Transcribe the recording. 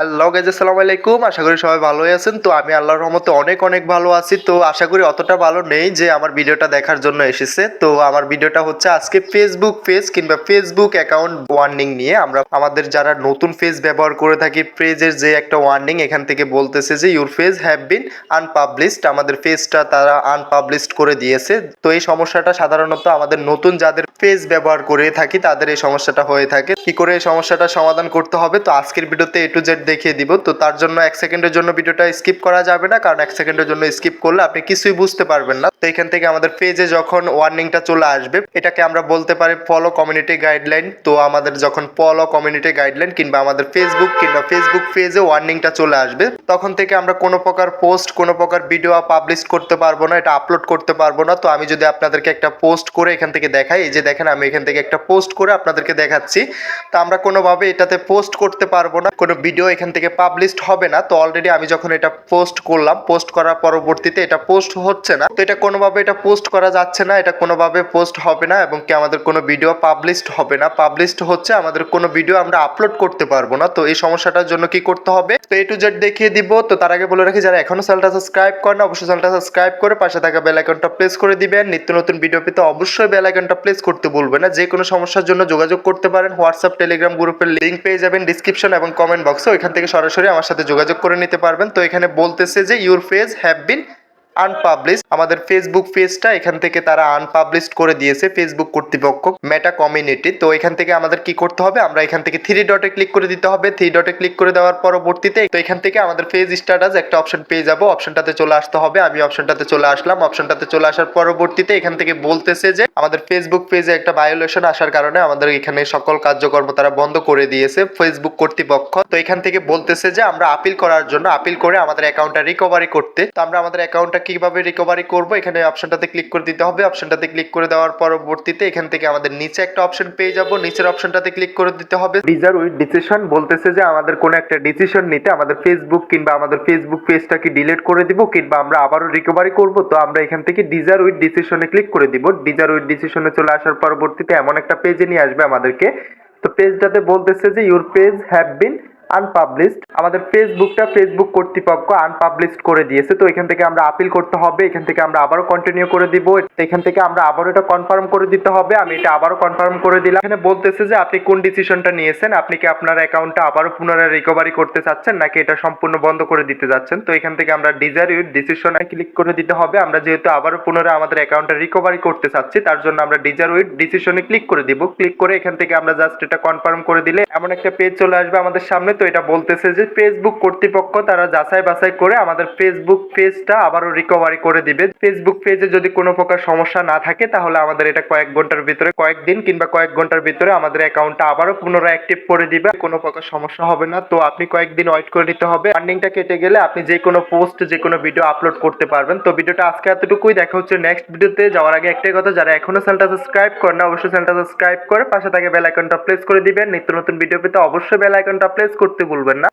Hello guys আসসালামু আলাইকুম আশা করি সবাই ভালোই আছেন। তো আমি আল্লাহর রহমতে অনেক অনেক ভালো আছি। তো আশা করি অতটা ভালো নেই যে আমার ভিডিওটা দেখার জন্য এসেছে। তো আমার ভিডিওটা হচ্ছে আজকে ফেসবুক পেজ কিংবা ফেসবুক অ্যাকাউন্ট ওয়ার্নিং নিয়ে। আমরা আমাদের যারা নতুন ফেজ ব্যবহার করে থাকি পেজের যে একটা ওয়ার্নিং এখান থেকে বলতেছে যে your page have been unpublished আমাদের ফেজটা তারা আনপাবলিশড করে দিয়েছে। তো এই সমস্যাটা সাধারণত আমাদের নতুন যাদের পেজ ব্যবহার করে থাকি, তাদের এই সমস্যাটা হয়ে থাকে। কি করে এই সমস্যাটা সমাধান করতে হবে? তো আজকের ভিডিওতে এ টু জেড দেখিয়ে দিব। তো তার জন্য এক সেকেন্ডের জন্য ভিডিওটা স্কিপ করা যাবে না, কারণ এক সেকেন্ডের জন্য স্কিপ করলে আপনি কিছুই বুঝতে পারবেন না। তো এখান থেকে আমাদের পেজে যখন ওয়ার্নিংটা চলে আসবে, এটাকে আমরা বলতে পারি ফলো কমিউনিটি গাইডলাইন তো আমাদের যখন ফলো কমিউনিটি গাইডলাইন কিংবা আমাদের ফেসবুক কিংবা ফেসবুক পেজে ওয়ার্নিংটা চলে আসবে, তখন থেকে আমরা কোনো প্রকার পোস্ট কোনো প্রকার ভিডিও পাবলিশ করতে পারব না, এটা আপলোড করতে পারব না। তো আমি যদি আপনাদেরকে একটা পোস্ট করে এখান থেকে দেখাই, এই যে দেখেন আমি এখান থেকে একটা পোস্ট করে আপনাদেরকে দেখাচ্ছি। তো আমরা কোনোভাবে এটাতে পোস্ট করতে পারব না, কোনো ভিডিও এখান থেকে পাবলিশড হবে না। তো অলরেডি আমি যখন এটা পোস্ট করলাম পোস্ট করার পরবর্তীতে এটা পোস্ট হচ্ছে না। তো এটা কোনোভাবে এটা পোস্ট করা যাচ্ছে না, এটা কোনোভাবে পোস্ট হবে না এবং কি আমাদের কোনো ভিডিও পাবলিশড হবে না। পাবলিশড হচ্ছে আমাদের কোনো ভিডিও আমরা আপলোড করতে পারব না। তো এই সমস্যাটার জন্য কি করতে হবে? তো এ টু জেড দেখিয়ে দিব। তো তার আগে বলে রাখি, যারা এখনও চ্যানেলটা সাবস্ক্রাইব করে না, অবশ্যই চ্যানেলটা সাবস্ক্রাইব করে পাশে থাকা বেল আইকনটা প্রেস করে দিবেন। নিত্য নতুন ভিডিও পেতে অবশ্যই বেল আইকনটা প্রেস করতে ভুলবেন না। যে কোনো সমস্যার জন্য যোগাযোগ করতে পারেন। হোয়াটসঅ্যাপ, টেলিগ্রাম গ্রুপের লিঙ্ক পেয়ে যাবেন ডিসক্রিপশন এবং কমেন্ট বক্সে। ওইখান থেকে সরাসরি আমার সাথে যোগাযোগ করে নিতে পারবেন। তো এখানে বলতেছে যে your page have been unpublish আমাদের ফেসবুক পেজটা এখান থেকে তারা আনপাবলিশ করে দিয়েছে ফেসবুক কর্তৃপক্ষ মেটা কমিউনিটি তো এখান থেকে আমাদের কি করতে হবে? আমরা এখান থেকে থ্রি ডটে ক্লিক করে দিতে হবে। থ্রি ডটে ক্লিক করে দেওয়ার পরবর্তীতে, তো এখান থেকে আমাদের ফেজ স্ট্যাটাস একটা অপশন পেয়ে যাব। অপশনটাতে চলে আসতে হবে। আমি অপশনটাতে চলে আসলাম। অপশনটাতে চলে আসার পরবর্তীতে এখান থেকে বলতেছে যে, আমাদের ফেসবুক পেজে একটা ভায়োলেশন আসার কারণে আমাদের এখানে সকল কার্যকর্ম তারা বন্ধ করে দিয়েছে ফেসবুক কর্তৃপক্ষ। তো এখান থেকে বলতেছে যে, আমরা আপিল করার জন্য আপিল করে আমাদের অ্যাকাউন্টটা রিকভারি করতে। তো আমরা আমাদের অ্যাকাউন্টটা কীভাবে রিকভারি করব, এখানে অপশনটাতে ক্লিক করে দিতে হবে। অপশনটাতে ক্লিক করে দেওয়ার পরবর্তীতে এখান থেকে আমাদের নিচে একটা অপশন পেয়ে যাব। নিচের অপশনটাতে ক্লিক করে দিতে হবে। ডিজার উইথ ডিসিশন বলতেছে যে, আমাদের কোনো একটা ডিসিশন নিতে আমাদের ফেসবুক কিংবা আমাদের ফেসবুক পেজটাকে ডিলিট করে দিব, কিংবা আমরা আবারও রিকভারি করব? তো আমরা এখান থেকে ডিজার উইথ ডিসিশনে ক্লিক করে দিব। ডিজার উইথ ডিসিশনে চলে আসার পরবর্তীতে এমন একটা পেজে নিয়ে আসবে আমাদেরকে। তো পেজটাতে বলতেছে যে your page have been unpublished আমাদের ফেসবুকটা ফেসবুক কর্তৃপক্ষ আনপাবলিশড করে দিয়েছে। তো এখান থেকে আমরা আপিল করতে হবে, এখান থেকে আমরা আবারও কন্টিনিউ করে দিব, এখান থেকে আমরা আবারও এটা কনফার্ম করে দিতে হবে, আমি এটা আবারও কনফার্ম করে দিলাম। এখানে বলতেছে যে, আপনি কোন ডিসিশনটা নিয়েছেন? আপনি কি আপনার অ্যাকাউন্টটা আবারও পুনরায় রিকভারি করতে চাচ্ছেন, নাকি এটা সম্পূর্ণ বন্ধ করে দিতে যাচ্ছেন তো এখান থেকে আমরা ডিজার উইথ ডিসিশনে ক্লিক করে দিতে হবে। আমরা যেহেতু আবারও পুনরায় আমাদের অ্যাকাউন্টটা রিকভারি করতে চাচ্ছি, তার জন্য আমরা ডিজার উইথ ডিসিশনে ক্লিক করে দিব। ক্লিক করে এখান থেকে আমরা জাস্ট এটা কনফার্ম করে দিলে এমন একটা পেজ চলে আসবে আমাদের সামনে। তো এটা বলতেছে যে ফেসবুক কর্তৃপক্ষ তারা যাচাই বাছাই করে আমাদের ফেসবুক পেজটা আবারও রিকভারি করে দিবে। ফেসবুক পেজে যদি কোনো প্রকার সমস্যা না থাকে, তাহলে আমাদের এটা কয়েক ঘণ্টার ভিতরে কয়েকদিন কিংবা কয়েক ঘণ্টার ভিতরে আমাদের অ্যাকাউন্টটা আবারও পুনরায় অ্যাক্টিভ করে দিবে। কোনো প্রকার সমস্যা হবে না। তো আপনি কয়েকদিন ওয়েট করে নিতে হবে। আর্নিংটা কেটে গেলে আপনি যে কোনো পোস্ট যে কোনো ভিডিও আপলোড করতে পারবেন। তো ভিডিওটা আজকে এতটুকুই। দেখা হচ্ছে নেক্সট ভিডিওতে যাওয়ার আগে একটাই কথা, যারা এখনও চ্যানেলটা সাবস্ক্রাইব করেন না, অবশ্যই চ্যানেলটা সাবস্ক্রাইব করে পাশে থাকে বেল আইকনটা প্রেস করে দিবেন। নিত্য নতুন ভিডিও পেতে অবশ্যই বেল আইকনটা প্রেস করতে ভুলবেন না।